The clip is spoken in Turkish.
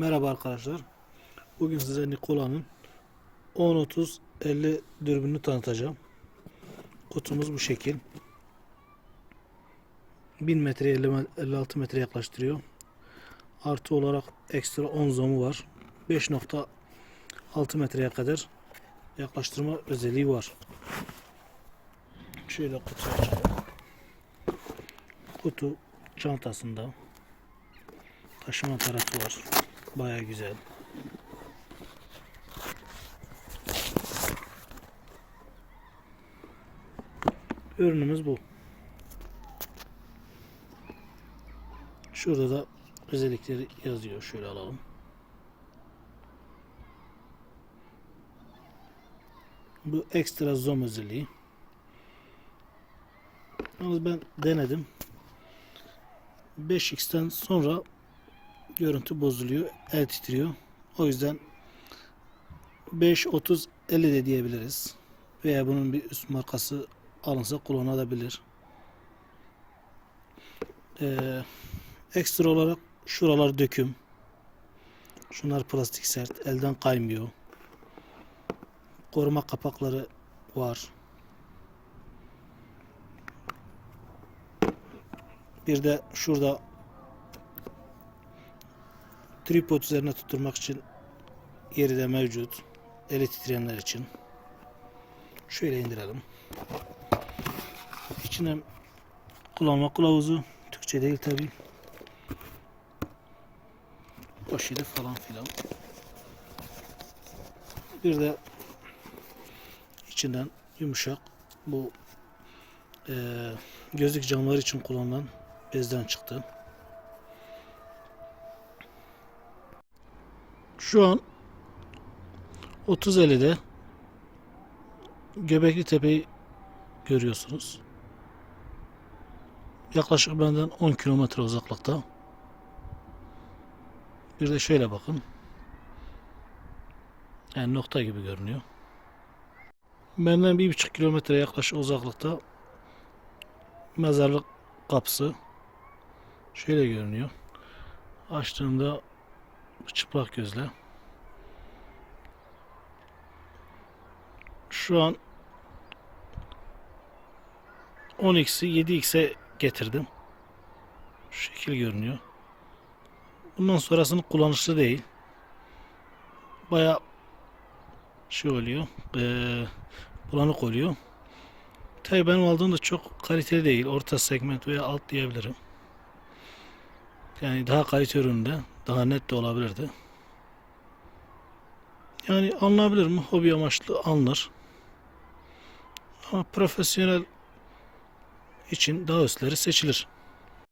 Merhaba arkadaşlar. Bugün size Nikola'nın 10-30-50 dürbününü tanıtacağım. Kutumuz bu şekil. 1000 metre 50 56 metre yaklaştırıyor. Artı olarak ekstra 10 zomu var. 5.6 metreye kadar yaklaştırma özelliği var. Şöyle kutu açalım. Kutu çantasında taşıma tarafı var. Baya güzel. Ürünümüz bu. Şurada da özellikleri yazıyor. Şöyle alalım. Bu ekstra zoom özelliği. Yalnız ben denedim. 5x'ten sonra görüntü bozuluyor. El titriyor. O yüzden 5 30 50 de diyebiliriz. Veya bunun bir üst markası alınsa kullanılabilir. Ee, ekstra olarak şuralar döküm. Şunlar plastik sert. Elden kaymıyor. Koruma kapakları var. Bir de şurada tripod üzerine tutturmak için yeri de mevcut. Eli titreyenler için. Şöyle indirelim. İçine kullanma kılavuzu. Türkçe değil tabi. Poşeti falan filan. Bir de içinden yumuşak bu eee gözlük camları için kullanılan bezden çıktı. Şu an 30.50'de Göbekli Tepe'yi görüyorsunuz. Yaklaşık benden 10 kilometre uzaklıkta. Bir de şöyle bakın. Yani nokta gibi görünüyor. Benden bir buçuk kilometre yaklaşık uzaklıkta mezarlık kapısı şöyle görünüyor. Açtığımda çıplak gözle şu an 10x'i 7x'e getirdim. Şu şekil görünüyor. Bundan sonrasını kullanışlı değil. Baya şey oluyor. Eee bulanık oluyor. Tabii benim aldığım da çok kaliteli değil. Orta segment veya alt diyebilirim. Yani daha kalite üründe daha net de olabilirdi. Yani alınabilir mi? Hobi amaçlı alınır. Ama profesyonel için daha üstleri seçilir.